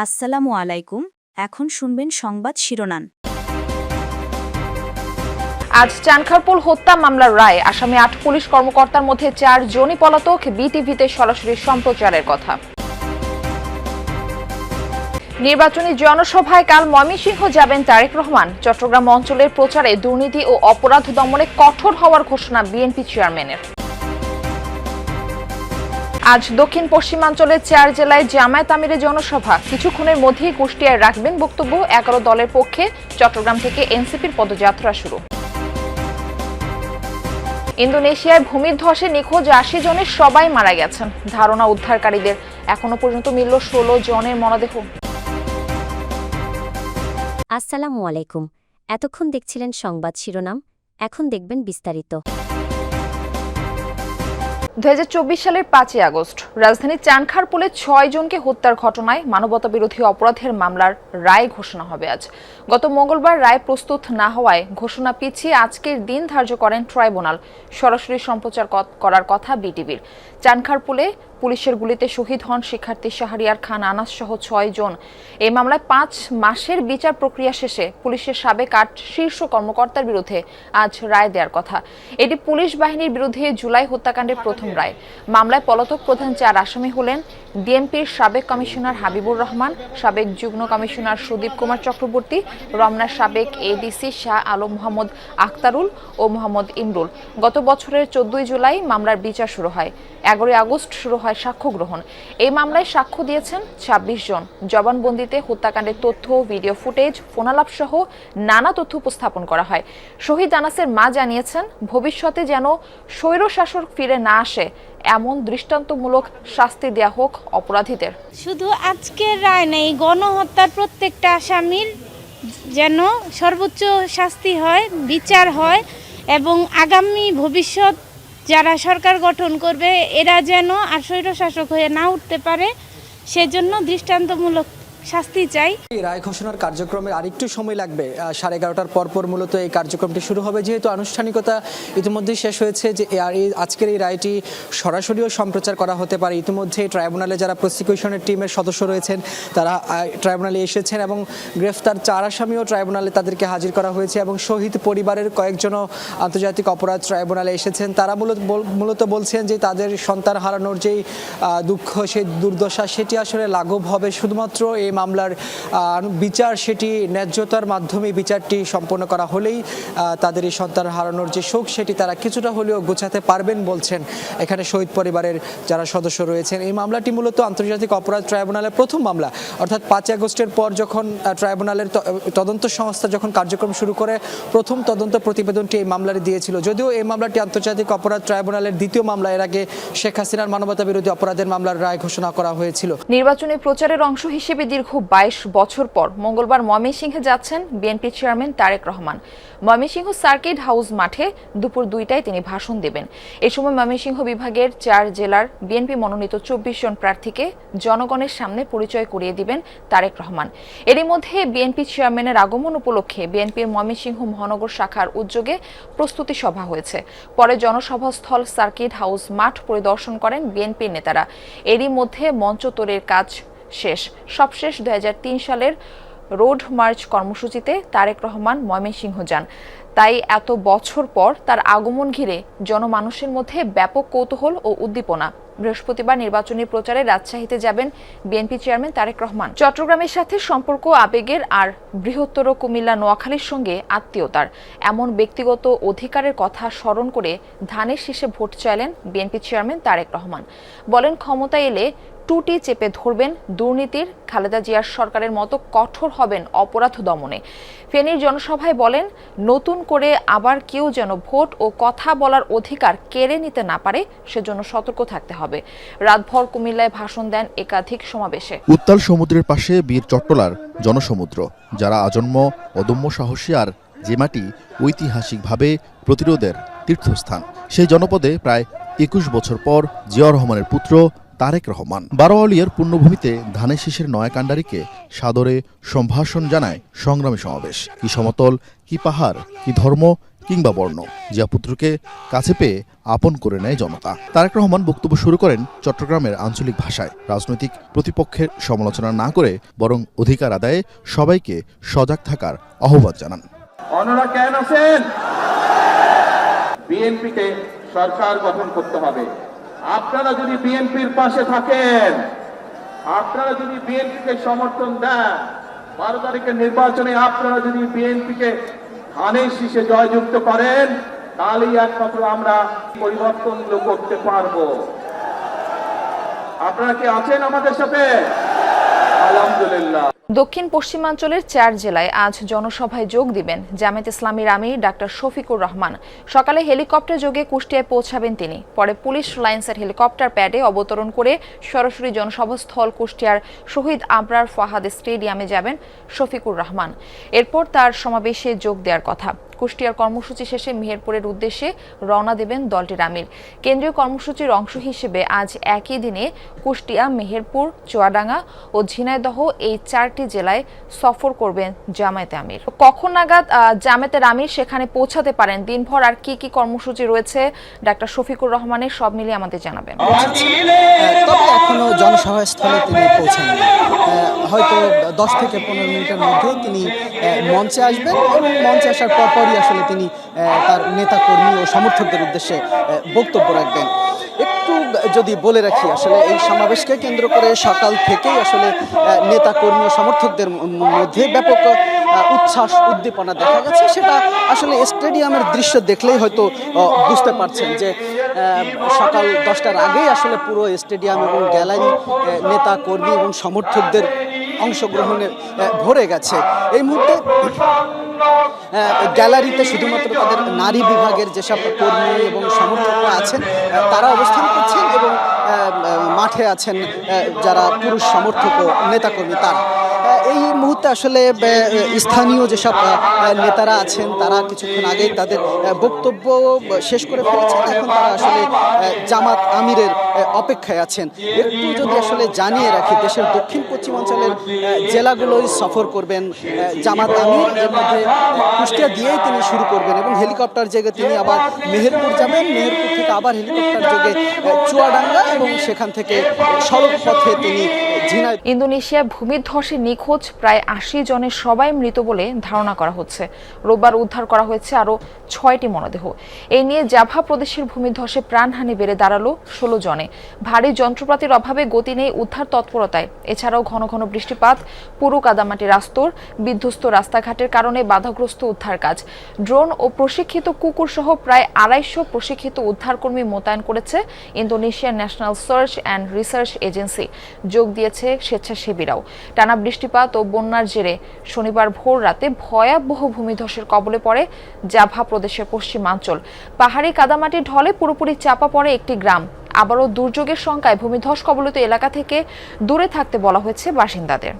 আসসালামু আলাইকুম, এখন শুনবেন সংবাদ শিরোনাম। আজ চানখারপুল হত্যা মামলার রায়, আসামি আট পুলিশ কর্মকর্তার মধ্যে চার জনই পলাতক, বিটিভিতে সরাসরি সম্প্রচারের কথা। নির্বাচনী জনসভায় কাল ময়মনসিংহ যাবেন তারেক রহমান। চট্টগ্রাম অঞ্চলের প্রচারে দুর্নীতি ও অপরাধ দমনে কঠোর হওয়ার ঘোষণা বিএনপি চেয়ারম্যানের। আজ দক্ষিণ পশ্চিমাঞ্চলের চার জেলায় জামায়াত আমিরের জনসভা। কিছুক্ষণের মধ্যেই কুষ্টিয়ায় রাখবেন বক্তব্য এগারো দলের পক্ষে। চট্টগ্রাম থেকে এনসিপির পদযাত্রা শুরু। ইন্দোনেশিয়ায় ভূমিধ্বসে নিখোঁজ আশি জনের সবাই মারা গেছেন। ধারণা উদ্ধারকারীদের। এখনও পর্যন্ত মিলল ষোলো জনের মরদেহ। আসসালামু আলাইকুম। এতক্ষণ দেখছিলেন সংবাদ শিরোনাম। এখন দেখবেন বিস্তারিত। দুহাজার চব্বিশ সালের পাঁচই আগস্ট, রাজধানীর চানখারপুলে ছয় জনকে হত্যার ঘটনায় মানবতা বিরোধী অপরাধের মামলার রায় ঘোষণা হবে আজ। গত মঙ্গলবার রায় প্রস্তুত না হওয়ায় ঘোষণা পিছিয়ে আজকের দিন ধার্য করেন ট্রাইব্যুনাল, সরাসরি সম্প্রচার করার কথা বিটিভির। চানখারপুলে পুলিশের গুলিতে শহীদ হন শিক্ষার্থী শাহরিয়ার খান, আনাস সহ ছয় জন। এই মামলায় পাঁচ মাসের বিচার প্রক্রিয়া শেষে পুলিশের সাবেক আট শীর্ষ কর্মকর্তার বিরুদ্ধে আজ রায় দেওয়ার কথা। এটি পুলিশ বাহিনীর বিরুদ্ধে জুলাই হত্যাকাণ্ডের প্রথম রায়। মামলায় পলাতক প্রধান চার আসামি হলেন ডিএমপির সাবেক কমিশনার হাবিবুর রহমান, সাবেক যুগ্ম কমিশনার সুদীপ কুমার চক্রবর্তী, রমনার সাবেক এডিসি শাহ আলম মোহাম্মদ আখতারুল ও মোহাম্মদ ইমরুল। গত বছরের চোদ্দই জুলাই মামলার বিচার শুরু হয়। এগারোই আগস্ট শুরু হয় সাক্ষ্য গ্রহণ। এই মামলায় সাক্ষ্য দিয়েছেন ছাব্বিশ জন। জবানবন্দিতে হত্যাকাণ্ডের তথ্য, ভিডিও ফুটেজ, ফোনালাপ সহ নানা তথ্য উপস্থাপন করা হয়। শহীদ আনাসের মা জানিয়েছেন, ভবিষ্যতে যেন স্বৈর শাসক ফিরে না আসে, এমন দৃষ্টান্তমূলক শাস্তি দেয়া হোক অপরাধীদের। শুধু আজকের রায় নেই, গণহত্যার প্রত্যেকটা আসামির যেন সর্বোচ্চ শাস্তি হয়, বিচার হয় এবং আগামী ভবিষ্যৎ যারা সরকার গঠন করবে এরা যেন আর স্বৈরশাসক হয়ে না উঠতে পারে সেজন্য দৃষ্টান্তমূলক শাস্তি চাই। রায় ঘোষণার কার্যক্রমের আরেকটু সময় লাগবে। সাড়ে এগারোটার পরপর মূলত এই কার্যক্রমটি শুরু হবে। যেহেতু আনুষ্ঠানিকতা ইতিমধ্যেই শেষ হয়েছে যে আর এই আজকের এই রায়টি সরাসরিও সম্প্রচার করা হতে পারে। ইতিমধ্যে ট্রাইব্যুনালে যারা প্রসিকিউশনের টিমের সদস্য রয়েছেন, তারা ট্রাইব্যুনালে এসেছেন এবং গ্রেফতার চার আসামিও ট্রাইব্যুনালে তাদেরকে হাজির করা হয়েছে এবং শহীদ পরিবারের কয়েকজনও আন্তর্জাতিক অপরাধ ট্রাইব্যুনালে এসেছেন। তারা মূলত মূলত বলছেন যে তাদের সন্তান হারানোর যেই দুঃখ, সেই দুর্দশা, সেটি আসলে লাঘব হবে। শুধুমাত্র এই মামলার বিচার সেটি ন্যায্যতার মাধ্যমে বিচারটি সম্পন্ন করা হলেই তাদের এই সন্তান হারানোর যে শোক সেটি তারা কিছুটা হলেও গোছাতে পারবেন বলছেন এখানে শহীদ পরিবারের যারা সদস্য রয়েছেন। এই মামলাটি মূলত আন্তর্জাতিক অপরাধ ট্রাইব্যুনালের প্রথম মামলা। অর্থাৎ পাঁচ আগস্টের পর যখন ট্রাইব্যুনালের তদন্ত সংস্থা যখন কার্যক্রম শুরু করে, প্রথম তদন্ত প্রতিবেদনটি এই মামলাটি দিয়েছিল। যদিও এই মামলাটি আন্তর্জাতিক অপরাধ ট্রাইব্যুনালের দ্বিতীয় মামলা। এর আগে শেখ হাসিনার মানবতা বিরোধী অপরাধের মামলার রায় ঘোষণা করা হয়েছিল। নির্বাচনী প্রচারের অংশ হিসেবে বাইশ বছর পর মঙ্গলবার ময়মনসিংহে যাচ্ছেন BNP chairman Tarique Rahman. Mymensingh circuit house মাঠে দুপুর দুইটায় তিনি ভাষণ দেবেন। এ সময় ময়মনসিংহ বিভাগের চার জেলার বিএনপি মনোনীত চব্বিশ জন প্রার্থীকে জনগণের সামনে পরিচয় করিয়ে দিবেন তারেক রহমান। এরই মধ্যে বিএনপি চেয়ারম্যানের আগমন উপলক্ষে বিএনপির ময়মনসিংহ মহানগর শাখার উদ্যোগে প্রস্তুতি সভা হয়েছে। পরে জনসভাস্থল সার্কিট হাউস মাঠ পরিদর্শন করেন বিএনপির নেতারা। এরই মধ্যে মঞ্চ তৈরির কাজ শেষ। সবশেষ দুই হাজার তিন সালের রোড মার্চ কর্মসূচিতে তারেক রহমান ময়মনসিংহ যান। তাই এত বছর পর তার আগমন ঘিরে জনমানুষের মধ্যে ব্যাপক কৌতূহল ও উদ্দীপনা। বৃহস্পতিবার নির্বাচনী প্রচারে রাজশাহীতে যাবেন বিএনপি চেয়ারম্যান তারেক রহমান। চট্টগ্রামের সাথে সম্পর্ক আবেগের আর বৃহত্তর কুমিল্লা নোয়াখালীর সঙ্গে আত্মীয়তার। এমন ব্যক্তিগত অধিকারের কথা স্মরণ করে ধানের শীষে ভোট চাইলেন বিএনপি চেয়ারম্যান তারেক রহমান। বলেন, ক্ষমতায় এলে টুটি চেপে ধরবেন দুর্নীতির। খালেদা জিয়ার সরকারের মতো কঠোর হবেন অপরাধ দমনে। ফেনীর জনসভায় বলেন, নতুন করে আবার কেউ যেন ভোট ও কথা বলার অধিকার কেড়ে নিতে না পারে, সেজন্য সতর্ক থাকতে হবে। রাতভর কুমিল্লায় ভাষণ দেন একাধিক সমাবেশে। উত্তাল সমুদ্রের পাশে বীর চট্টলার জনসমুদ্র, যারা আজন্ম, অদম্য সাহসী আর যে মাটি ঐতিহাসিকভাবে প্রতিরোধের তীর্থস্থান। সেই জনপদে প্রায় একুশ বছর পর জিয়াউর রহমানের পুত্র তারেক রহমান। বারোয়ালিয়ার পূর্ণভূমিতে ধানের শীষের নয়া কাণ্ডারিকে সাদরে সম্ভাষণ জানায় সংগ্রামী সমাবেশ। কি সমতল, কি পাহাড়, কি ধর্ম কিংবা বর্ণ জিয়া পুত্রকে কাছে পেয়ে আপন করে নেয় জনতা। তারেক রহমান বক্তব্য শুরু করেন চট্টগ্রামের আঞ্চলিক ভাষায়। রাজনৈতিক প্রতিপক্ষের সমালোচনা না করে বরং অধিকার আদায়ে সবাইকে সজাগ থাকার আহ্বান জানান। বিএনপিকে সরকার গঠন করতে হবে। আপনারা যদি বিএনপির পাশে থাকেন, আপনারা যদি বিএনপিকে সমর্থন দেন বারো তারিখের নির্বাচনে আপনারা যদি বিএনপিকে ধানের শীষে জয়যুক্ত করেন, তাহলেই একমাত্র আমরা পরিবর্তনগুলো করতে পারব। আপনারা কি আছেন আমাদের সাথে? আলহামদুলিল্লাহ। দক্ষিণ পশ্চিমাঞ্চলের চার জেলায় আজ জনসভায় যোগ দিবেন জামায়াত ইসলামীর আমির ডাক্তার শফিকুর রহমান। সকালে হেলিকপ্টার যোগে কুষ্টিয়ায় পৌঁছাবেন তিনি। পরে পুলিশ লাইন্সের হেলিকপ্টার প্যাডে অবতরণ করে সরাসরি জনসভাস্থল কুষ্টিয়ার শহীদ আবরার ফাহাদ স্টেডিয়ামে যাবেন শফিকুর রহমান। এরপর তার সমাবেশে যোগ দেওয়ার কথা। কুষ্টিয়ার কর্মসূচি শেষে মেহেরপুরের উদ্দেশ্যে রওনা দেবেন দলটির আমির। কেন্দ্রীয় কর্মসূচির অংশ হিসেবে আজ একই দিনে কুষ্টিয়া, মেহেরপুর, চুয়াডাঙ্গা ও ঝিনাইদহ এই চারটি জেলায় সফর করবেন জামায়াতে আমির। কখন নাগাদ জামায়াতের আমির সেখানে পৌঁছাতে পারেন? দিনভর আর কি কি কর্মসূচি রয়েছে? ডাক্তার শফিকুর রহমানের সব মিলিয়ে আমাদের জানাবেন। তবে এখনও জনসভা স্থলে তিনি হয়তো দশ থেকে পনেরো মিনিটের মধ্যে তিনি মঞ্চে আসবেন। এবং মঞ্চে আসার পরপরই আসলে তিনি তার নেতা কর্মী ও সমর্থকদের উদ্দেশ্যে বক্তব্য রাখবেন। একটু যদি বলে রাখি, আসলে এই সমাবেশকে কেন্দ্র করে সকাল থেকেই আসলে নেতা কর্মী ও সমর্থকদের মধ্যে ব্যাপক উচ্ছ্বাস, উদ্দীপনা দেখা গেছে। সেটা আসলে স্টেডিয়ামের দৃশ্য দেখলেই হয়তো বুঝতে পারছেন যে সকাল দশটার আগেই আসলে পুরো স্টেডিয়াম এবং গ্যালারি নেতা কর্মী এবং সমর্থকদের অংশগ্রহণে ভরে গেছে। এই মুহূর্তে গ্যালারিতে শুধুমাত্র তাদের নারী বিভাগের যেসব কর্মী এবং সমর্থকরা আছেন তারা অবস্থান করছেন এবং মাঠে আছেন যারা পুরুষ সমর্থক ও নেতাকর্মী তারা। এই মুহূর্তে আসলে স্থানীয় যেসব নেতারা আছেন, তারা কিছুক্ষণ আগেই তাদের বক্তব্য শেষ করে ফেলেছেন। এখন তারা আসলে জামাত আমিরের অপেক্ষায় আছেন। একটু যদি আসলে জানিয়ে রাখি, দেশের দক্ষিণ পশ্চিমাঞ্চলের জেলাগুলোই সফর করবেন জামাত আমির, এর মধ্যে কুষ্টিয়া দিয়েই তিনি শুরু করবেন এবং হেলিকপ্টার জেগে তিনি আবার মেহেরপুর যাবেন। মেহেরপুর থেকে আবার হেলিকপ্টার যোগে চুয়াডাঙ্গা এবং সেখান থেকে সড়ক পথে তিনি ঝিনাই ইন্দোনেশিয়ায় ভূমিধ্বসে নিখোঁজ প্রায় আশি জনের সবাই মৃত বলে ধারণা করা হচ্ছে। রোববার উদ্ধার করা হয়েছে আরও ছয়টি মরদেহ। এই নিয়ে জাভা প্রদেশের ভূমিধ্বসে প্রাণহানি বেড়ে দাঁড়াল ষোলো জনে। ভারী যন্ত্রপাতির অভাবে গতি নেই উদ্ধার তৎপরতায়। এছাড়াও ঘন ঘন বৃষ্টিপাত, পুরো কাদামাটির আস্তর বিধ্বস্ত রাস্তাঘাটের কারণে বাধাগ্রস্ত উদ্ধার কাজ। ড্রোন ও প্রশিক্ষিত কুকুর সহ প্রায় আড়াইশো প্রশিক্ষিত উদ্ধারকর্মী মোতায়েন করেছে ইন্দোনেশিয়ার national search and research agency. যোগ দিয়েছে স্বেচ্ছাসেবীরাও। টানা বৃষ্টিপাত ও বন্যার জেরে শনিবার ভোর রাতে ভয়াবহ ভূমিধসের কবলে পড়ে জাভা প্রদেশের পশ্চিমাঞ্চল। পাহাড়ি কাদামাটি ঢলে পুরোপুরি চাপা পড়ে একটি গ্রাম। আবারও দুর্যোগের সংখ্যায় ভূমিধস কবলিত এলাকা থেকে দূরে থাকতে বলা হয়েছে বাসিন্দাদের।